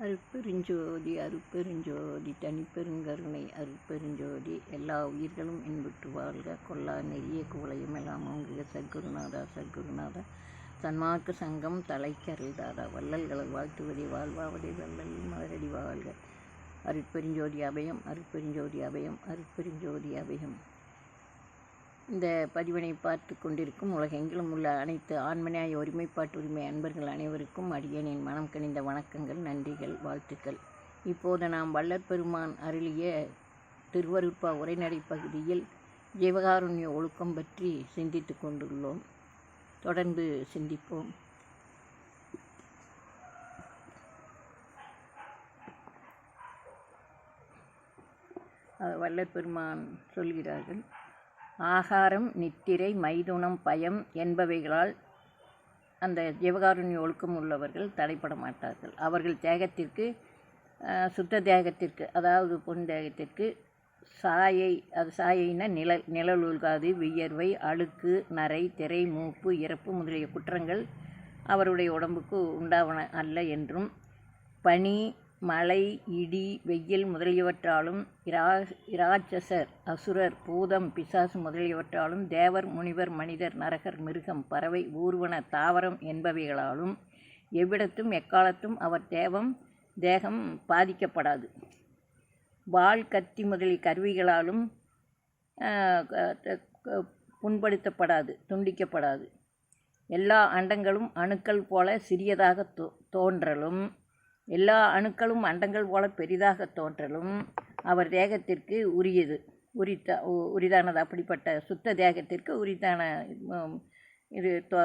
அருட்பெருஞ்சோதி அருட்பெருஞ்சோதி தனிப்பெருங்கருணை அருட்பெருஞ்சோதி எல்லா உயிர்களும் இன்புற்று வாழ்க. கொல்லா நெறிய குவளையும் எல்லாம் அவங்க சத்குருநாதா சத்குருநாதா. சன்மார்க்க சங்கம் தலைக்கருள்தாதா வள்ளல்களை வாழ்த்துவதை வாழ்வாவதை வள்ளல் மலரடி வாழ்க. அருட்பெருஞ்சோதி அபயம் அருட்பெருஞ்சோதி அபயம் அருட்பெருஞ்சோதி அபயம். இந்த பதிவினை பார்த்து கொண்டிருக்கும் உலகெங்கிலும் உள்ள அனைத்து ஆண்மனையாய் ஒருமைப்பாட்டு உரிமை அன்பர்கள் அனைவருக்கும் அடியனின் மனம் கணிந்த வணக்கங்கள் நன்றிகள் வாழ்த்துக்கள். இப்போது நாம் வல்லற்பெருமான் அருளிய திருவருட்பா உரைநடை பகுதியில் ஜீவகாருண்ய ஒழுக்கம் பற்றி சிந்தித்து கொண்டுள்ளோம். தொடர்ந்து சிந்திப்போம். வல்லற்பெருமான் சொல்கிறார்கள் ஆகாரம் நித்திரை மைதுனம் பயம் என்பவைகளால் அந்த ஜீவகாருண்ய ஒழுக்கம் உள்ளவர்கள் தடைப்பட மாட்டார்கள் அவர்கள் தேகத்திற்கு சுத்த தேகத்திற்கு அதாவது பொன் தேகத்திற்கு சாயை அது சாயைனா நிழல் நிழல் உள்காது வியர்வை அழுக்கு நரை திரை மூப்பு இறப்பு முதலிய குற்றங்கள் அவருடைய உடம்புக்கு உண்டாவன அல்ல என்றும் பனி மழை இடி வெயில் முதலியவற்றாலும் இரா இராட்சசர் அசுரர் பூதம் பிசாசு முதலியவற்றாலும் தேவர் முனிவர் மனிதர் நரகர் மிருகம் பறவை ஊர்வன தாவரம் என்பவைகளாலும் எவ்விடத்தும் எக்காலத்தும் அவர் தேவம் தேகம் பாதிக்கப்படாது. வாள் கத்தி முதலிய கருவிகளாலும் புண்படுத்தப்படாது துண்டிக்கப்படாது. எல்லா அண்டங்களும் அணுக்கள் போல சிறியதாக தோ தோன்றலும். எல்லா அணுக்களும் அண்டங்கள் போல பெரிதாக தோன்றலும் அவர் தேகத்திற்கு உரியது. உரித்த உரிதானது. அப்படிப்பட்ட சுத்த தேகத்திற்கு உரித்தான இது தோ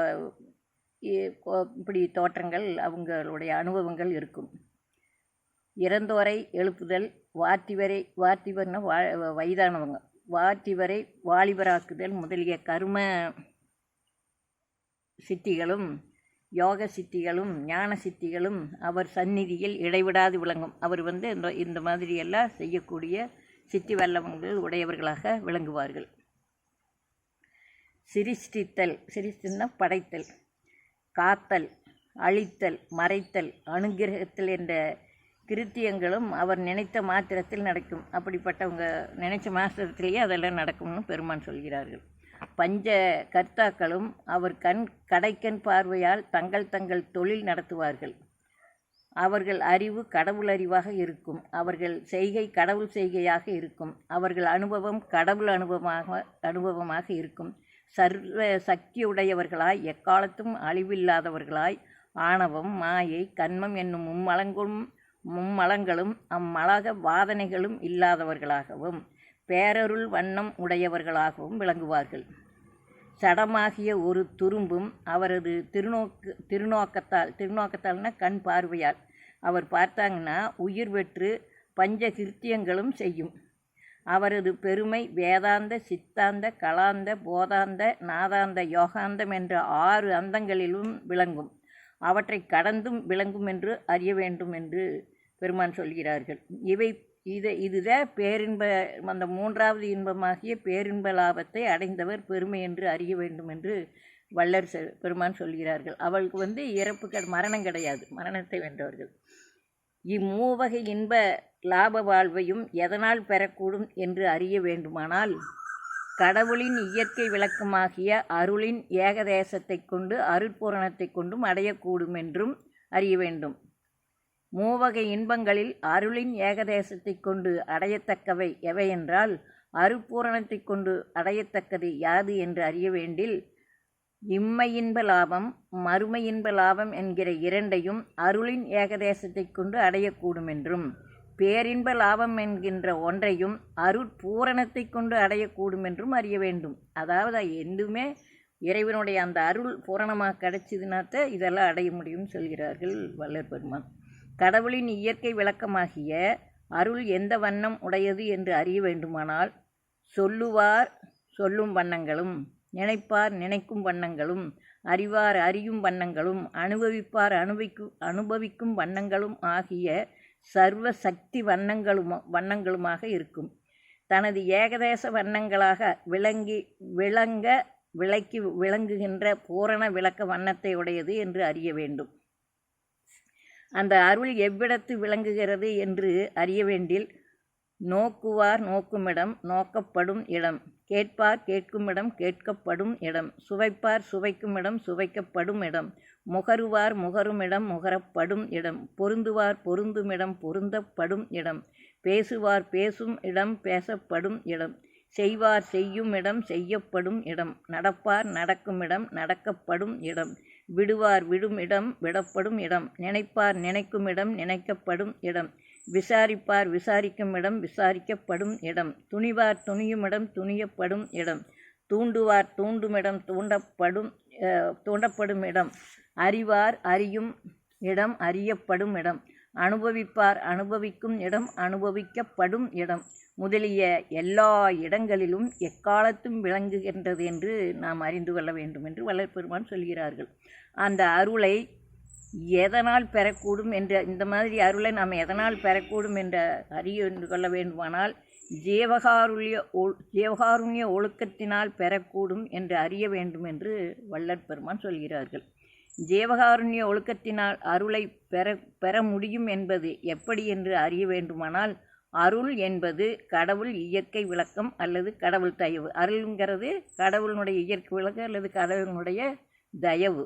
இப்படி தோற்றங்கள் அவங்களுடைய அனுபவங்கள் இருக்கும். இறந்தோரை எழுப்புதல் வாத்திவரை வார்த்திவர்னா வா வயதானவங்க. வாத்திவரை வாலிபராக்குதல் முதலிய கர்ம சித்திகளும் யோக சித்திகளும் ஞான சித்திகளும் அவர் சந்நிதியில் இடைவிடாது விளங்கும். அவர் வந்து இந்த இந்த மாதிரியெல்லாம் செய்யக்கூடிய சித்தி வல்லவங்கள் உடையவர்களாக விளங்குவார்கள். சிரிஷ்டித்தல் சிரிஷ்டின்னா படைத்தல் காத்தல் அழித்தல் மறைத்தல் அனுகிரகத்தல் என்ற கிருத்தியங்களும் அவர் நினைத்த மாத்திரத்தில் நடக்கும். அப்படிப்பட்டவங்க நினைச்ச மாத்திரத்திலேயே அதெல்லாம் நடக்கும்னு பெருமான் சொல்கிறார்கள். பஞ்ச கர்த்தாக்களும் அவர் கண் கடைக்கண் பார்வையால் தங்கள் தங்கள் தொழில் நடத்துவார்கள். அவர்கள் அறிவு கடவுள் அறிவாக இருக்கும். அவர்கள் செய்கை கடவுள் செய்கையாக இருக்கும். அவர்கள் அனுபவம் கடவுள் அனுபவமாக அனுபவமாக இருக்கும். சர்வ சக்தியுடையவர்களாய் எக்காலத்தும் அழிவில்லாதவர்களாய் ஆணவம் மாயை கண்மம் என்னும் மும்மலங்களும் மும்மலங்களும் அம்மலக வாதனைகளும் இல்லாதவர்களாகவும் பேரருள் வண்ணம் உடையவர்களாகவும் விளங்குவார்கள். சடமாகிய ஒரு துரும்பும் அவரது திருநோக்கு திருநோக்கத்தால் திருநோக்கத்தால்னா கண் பார்வையால். அவர் பார்த்தாங்கன்னா உயிர் பெற்று பஞ்ச கிருத்தியங்களும் செய்யும். அவரது பெருமை வேதாந்த சித்தாந்த கலாந்த போதாந்த நாதாந்த யோகாந்தம் என்ற ஆறு அந்தங்களிலும் விளங்கும். அவற்றை கடந்தும் விளங்கும் என்று அறிய வேண்டும் என்று பெருமான் சொல்கிறார்கள். இவை இது இதுதான் பேரின்ப அந்த மூன்றாவது இன்பமாகிய பேரின்ப லாபத்தை அடைந்தவர் பெருமை என்று அறிய வேண்டும் என்று வள்ளர் பெருமான் சொல்கிறார்கள். அவளுக்கு வந்து இறப்பு மரணம் கிடையாது. மரணத்தை வென்றவர்கள். இம்மூவகை இன்ப லாப வாழ்வையும் எதனால் பெறக்கூடும் என்று அறிய வேண்டுமானால் கடவுளின் இயற்கை விளக்கமாகிய அருளின் ஏகதேசத்தை கொண்டு அருட்பூரணத்தை கொண்டும் அடையக்கூடும் என்றும் அறிய வேண்டும். மூவகை இன்பங்களில் அருளின் ஏகதேசத்தை கொண்டு அடையத்தக்கவை எவையென்றால் அருப்பூரணத்தை கொண்டு அடையத்தக்கது யாது என்று அறிய வேண்டில் இம்மையின்ப லாபம் மறுமையின்ப லாபம் என்கிற இரண்டையும் அருளின் ஏகதேசத்தை கொண்டு அடையக்கூடும் என்றும் பேரின்ப லாபம் என்கின்ற ஒன்றையும் அருட்பூரணத்தை கொண்டு அடையக்கூடும் என்றும் அறிய வேண்டும். அதாவது என்றுமே இறைவனுடைய அந்த அருள் பூரணமாக கிடைச்சிதுனாத்த இதெல்லாம் அடைய முடியும்னு சொல்கிறார்கள் வல்லர் பெருமான் கடவுளின் இயற்கை விளக்கமாகிய அருள் எந்த வண்ணம் உடையது என்று அறிய வேண்டுமானால் சொல்லுவார் சொல்லும் வண்ணங்களும் நினைப்பார் நினைக்கும் வண்ணங்களும் அறிவார் அறியும் வண்ணங்களும் அனுபவிப்பார் அனுபவிக்கும் அனுபவிக்கும் வண்ணங்களும் ஆகிய சர்வ சக்தி வண்ணங்களும் வண்ணங்களுமாக இருக்கும். தனது ஏகதேச வண்ணங்களாக விளங்கி விளங்க விளக்கி விளங்குகின்ற பூரண விளக்க வண்ணத்தை உடையது என்று அறிய வேண்டும். அந்த அருள் எவ்விடத்து விளங்குகிறது என்று அறிய வேண்டில் நோக்குவார் நோக்குமிடம் நோக்கப்படும் இடம். கேட்பார் கேட்குமிடம் கேட்கப்படும் இடம். சுவைப்பார் சுவைக்குமிடம் சுவைக்கப்படும் இடம். முகருவார் முகருமிடம் முகரப்படும் இடம். பொருந்துவார் பொருந்துமிடம் பொருந்தப்படும் இடம். பேசுவார் பேசும் இடம் பேசப்படும் இடம். செய்வார் செய்யும் இடம் செய்யப்படும் இடம். நடப்பார் நடக்குமிடம் நடக்கப்படும் இடம். விடுவார் விடும் இடம் விடப்படும் இடம். நினைப்பார் நினைக்கும் இடம் நினைக்கப்படும் இடம். விசாரிப்பார் விசாரிக்கும் இடம் விசாரிக்கப்படும் இடம். துணிவார் துணியும் இடம் துணியப்படும் இடம். தூண்டுவார் தூண்டுமிடம் தூண்டப்படும் தூண்டப்படும் இடம். அறிவார் அறியும் இடம் அறியப்படும் இடம். அனுபவிப்பார் அனுபவிக்கும் இடம் அனுபவிக்கப்படும் இடம். முதலிய எல்லா இடங்களிலும் எக்காலத்தும் விளங்குகின்றது என்று நாம் அறிந்து கொள்ள வேண்டும் என்று வல்லற்பெருமான் சொல்கிறார்கள். அந்த அருளை எதனால் பெறக்கூடும் என்ற இந்த மாதிரி அருளை நாம் எதனால் பெறக்கூடும் என்ற அறிய கொள்ள வேண்டுமானால் ஜீவகாருண்ய ஒ ஜீவகாருண்ய ஒழுக்கத்தினால் பெறக்கூடும் என்று அறிய வேண்டும் என்று வல்லற்பெருமான் சொல்கிறார்கள். ஜீவகாருண்ய ஒழுக்கத்தினால் அருளை பெற பெற முடியும் என்பது எப்படி என்று அறிய வேண்டுமானால் அருள் என்பது கடவுள் இயற்கை விளக்கம் அல்லது கடவுள் தயவு. அருள்ங்கிறது கடவுளினுடைய இயற்கை விளக்கம் அல்லது கடவுளினுடைய தயவு.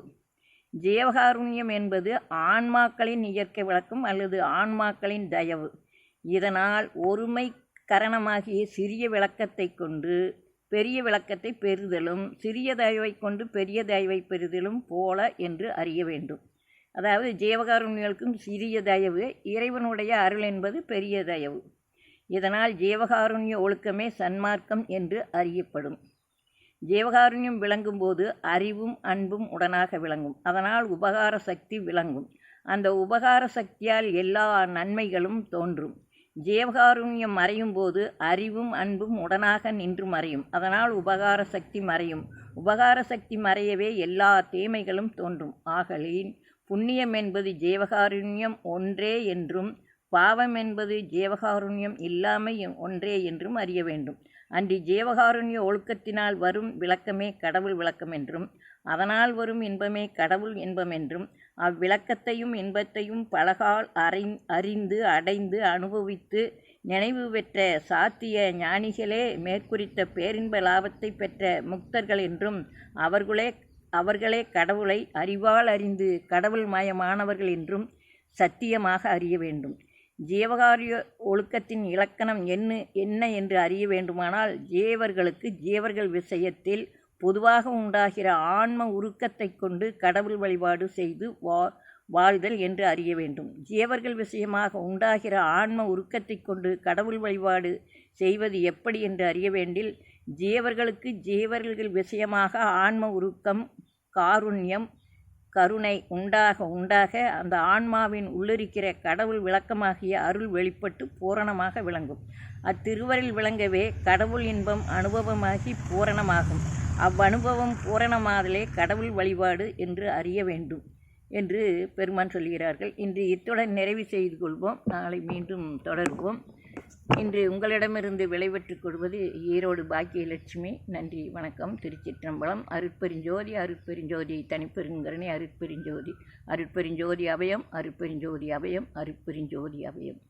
ஜீவகாருண்யம் என்பது ஆன்மாக்களின் இயற்கை விளக்கம் அல்லது ஆன்மாக்களின் தயவு. இதனால் ஒருமை கரணமாகிய சிறிய விளக்கத்தை கொண்டு பெரிய விளக்கத்தை பெறுதலும் சிறிய தயவை கொண்டு பெரிய தயவை பெறுதலும் போல என்று அறிய வேண்டும். அதாவது ஜீவகாருண்யங்களுக்கும் சிறிய தயவு இறைவனுடைய அருள் என்பது பெரிய தயவு. இதனால் ஜீவகாருண்ய ஒழுக்கமே சன்மார்க்கம் என்று அறியப்படும். ஜீவகாருண்யம் விளங்கும்போது அறிவும் அன்பும் உடனாக விளங்கும். அதனால் உபகார சக்தி விளங்கும். அந்த உபகார சக்தியால் எல்லா நன்மைகளும் தோன்றும். ஜீவகாருண்யம் மறையும் போது அறிவும் அன்பும் உடனாக நின்று மறையும். அதனால் உபகார சக்தி மறையும். உபகார சக்தி மறையவே எல்லா தீமைகளும் தோன்றும். ஆகலின் புண்ணியம் என்பது ஜீவகாருண்யம் ஒன்றே என்றும் பாவம் என்பது ஜீவகாருண்யம் இல்லாமை ஒன்றே என்றும் அறிய வேண்டும். அன்றி ஜீவகாருண்ய ஒழுக்கத்தினால் வரும் விளக்கமே கடவுள் விளக்கம் என்றும் அதனால் வரும் இன்பமே கடவுள் இன்பமென்றும் அவ்விளக்கத்தையும் இன்பத்தையும் பலகால் அறி அறிந்து அடைந்து அனுபவித்து நினைவு பெற்ற சாத்திய ஞானிகளே மேற்குறித்த பேரின்ப லாபத்தை பெற்ற முக்தர்கள் என்றும் அவர்களே அவர்களே கடவுளை அறிவால் அறிந்து கடவுள் மயமானவர்கள் என்றும் சத்தியமாக அறிய வேண்டும். ஜீவகாரிய ஒழுக்கத்தின் இலக்கணம் என்ன என்ன என்று அறிய வேண்டுமானால் ஜீவர்களுக்கு ஜீவர்கள் விஷயத்தில் பொதுவாக உண்டாகிற ஆன்ம உருக்கத்தை கொண்டு கடவுள் வழிபாடு செய்து வா வாழ்தல் என்று அறிய வேண்டும். ஜீவர்கள் விஷயமாக உண்டாகிற ஆன்ம உருக்கத்தை கொண்டு கடவுள் வழிபாடு செய்வது எப்படி என்று அறிய வேண்டில் ஜீவர்களுக்கு ஜீவர்கள் விஷயமாக ஆன்ம உருக்கம் காருண்யம் கருணை உண்டாக உண்டாக அந்த ஆன்மாவின் உள்ளிருக்கிற கடவுள் விளக்கமாகிய அருள் வெளிப்பட்டு பூரணமாக விளங்கும். அத்திருவரில் விளங்கவே கடவுள் இன்பம் அனுபவமாகி பூரணமாகும். அவ்வனுபவம் பூரணமாதலே கடவுள் வழிபாடு என்று அறிய வேண்டும் என்று பெருமான் சொல்கிறார்கள் இன்று இத்துடன் நிறைவு செய்து கொள்வோம். நாளை மீண்டும் தொடர்வோம். இன்று உங்களிடமிருந்து விளைபெற்றுக் கொள்வது ஈரோடு பாக்கியலட்சுமி. நன்றி வணக்கம். திருச்சிற்றம்பலம். அருட்பெருஞ்சோதி அருட்பெருஞ்சோதி தனிப்பெருங்கரணி அருட்பெருஞ்சோதி அருட்பெருஞ்சோதி அபயம் அருட்பெருஞ்சோதி அபயம் அருட்பெருஞ்சோதி அபயம்.